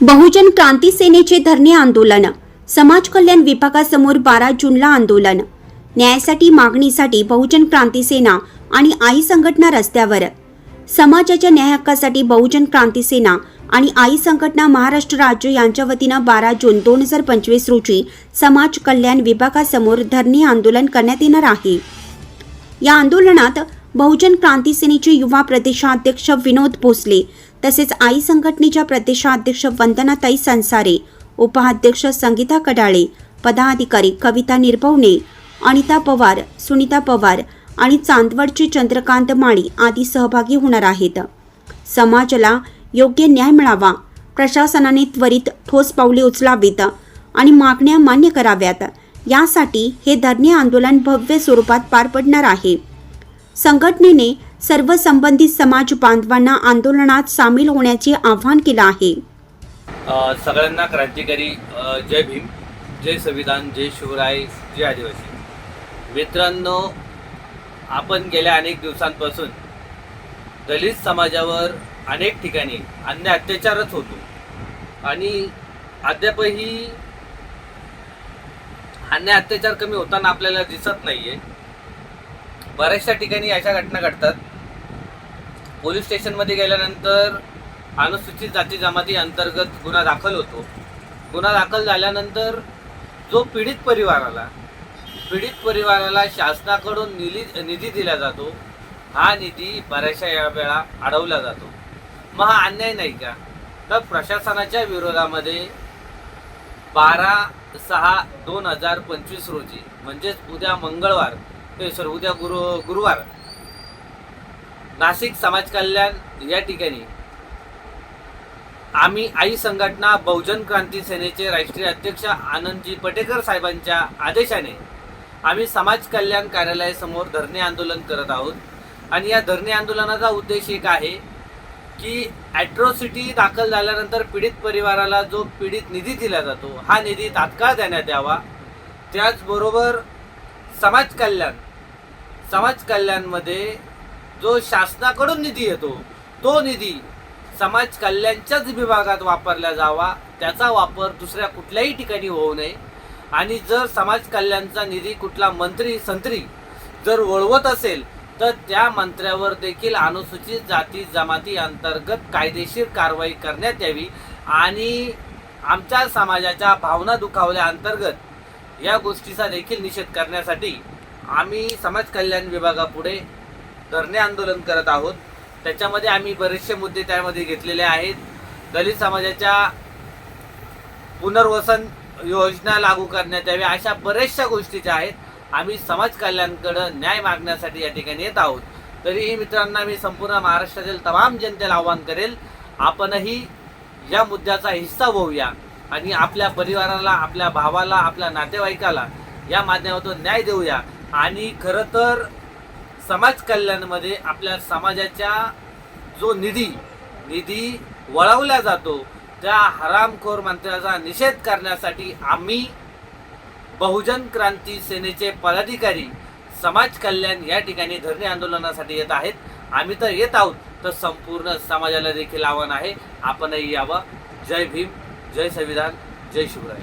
बहुजन क्रांती सेनेचे धरणे आंदोलन समाज कल्याण विभागासमोर बारा जूनला आंदोलन. न्यायासाठी मागणीसाठी बहुजन क्रांती सेना आणि आई संघटना रस्त्यावर. समाजाच्या न्याय हक्कासाठी बहुजन क्रांती सेना आणि आई संघटना महाराष्ट्र राज्य यांच्या वतीनं बारा जून दोन हजार पंचवीस रोजी समाज कल्याण विभागासमोर धरणे आंदोलन करण्यात येणार आहे. या आंदोलनात बहुजन क्रांती सेनेचे युवा प्रदेशाध्यक्ष विनोद भोसले तसेच आई संघटनेच्या प्रदेशाध्यक्ष वंदनाताई संसारे उपाध्यक्ष संगीता कडाळे पदाधिकारी कविता निर्भवणे अनिता पवार सुनीता पवार आणि चांदवडचे चंद्रकांत माळी आदी सहभागी होणार आहेत. समाजाला योग्य न्याय मिळावा प्रशासनाने त्वरित ठोस पावले उचलावीत आणि मागण्या मान्य कराव्यात यासाठी हे धरणे आंदोलन भव्य स्वरूपात पार पडणार आहे. संघटनेने सर्व संबंधित समाज बांधवांना आंदोलनात सामील होण्याचे आवाहन केलं आहे. सगळ्यांना क्रांतिकारी जय भीम जय संविधान जय शिवराय जय आदिवासी. मित्रांनो आपण गेल्या अनेक दिवसांपासून दलित समाजावर अनेक ठिकाणी अन्य अत्याचारच होतो. आणि अद्यापही अन्य अत्याचार कमी होताना आपल्याला दिसत नाही आहे बऱ्याचशा ठिकाणी अशा घटना घडतात. पोलीस स्टेशनमध्ये गेल्यानंतर अनुसूचित जाती जमाती अंतर्गत गुन्हा दाखल होतो. गुन्हा दाखल झाल्यानंतर जो पीडित परिवाराला पीडित परिवाराला शासनाकडून निधी निधी दिला जातो हा निधी बऱ्याचशा या वेळा अडवला जातो. मग हा अन्याय नाही का? तर प्रशासनाच्या विरोधामध्ये बारा सहा दोन हजार पंचवीस रोजी म्हणजेच उद्या मंगळवार हे सॉरी उद्या गुरु गुरुवार नाशिक समाज कल्याण या ठिकाणी. आम्ही आई संघटना बहुजन क्रांती सेनेचे राष्ट्रीय अध्यक्ष आनंदजी पटेकर साहेबांच्या आदेशाने आम्ही समाज कल्याण कार्यालयासमोर धरणे आंदोलन करत आहोत. आणि या धरणे आंदोलनाचा उद्देश एक आहे की ॲट्रॉसिटी दाखल झाल्यानंतर पीडित परिवाराला जो पीडित निधी दिला जातो हा निधी तात्काळ देण्यात यावा. त्याचबरोबर समाज कल्याण समाज कल्याणमध्ये जो शासनाकडून निधी येतो तो निधी समाज कल्याणच्याच विभागात वापरला जावा त्याचा वापर दुसऱ्या कुठल्याही ठिकाणी होऊ नये. आणि जर समाज कल्याणचा निधी कुठला मंत्री संत्री जर वळवत असेल तर त्या मंत्र्यावर देखील अनुसूचित जाती जमाती अंतर्गत कायदेशीर कारवाई करण्यात यावी. आणि आमच्या समाजाच्या भावना दुखावल्या अंतर्गत या गोष्टीचा देखील निषेध करण्यासाठी आम्ही समाज कल्याण विभागापुढे धरणे आंदोलन करत आहोत. त्याच्यामध्ये आम्ही बरेचसे मुद्दे त्यामध्ये घेतलेले आहेत. दलित समाजाच्या पुनर्वसन योजना लागू करण्यात यावी अशा बऱ्याचशा गोष्टी ज्या आहेत आम्ही समाज कल्याणकडं न्याय मागण्यासाठी या ठिकाणी येत आहोत. तरीही मित्रांना मी संपूर्ण महाराष्ट्रातील तमाम जनतेला आवाहन करेल आपणही या मुद्द्याचा हिस्सा होऊया आणि आपल्या परिवाराला आपल्या भावाला आपल्या नातेवाईकाला या माध्यमातून न्याय देऊया. आणि खरं तर समाज कल्याणमध्ये आपल्या समाजाच्या जो निधी निधी वळवला जातो त्या हरामखोर मंत्र्याचा निषेध करण्यासाठी आम्ही बहुजन क्रांती सेनेचे पदाधिकारी समाज कल्याण या ठिकाणी धरणे आंदोलनासाठी येत आहेत. आम्ही तर येत आहोत तर संपूर्ण समाजाला देखील आव्हान आहे. आपणही यावं. जय भीम जय संविधान जय शिवराय.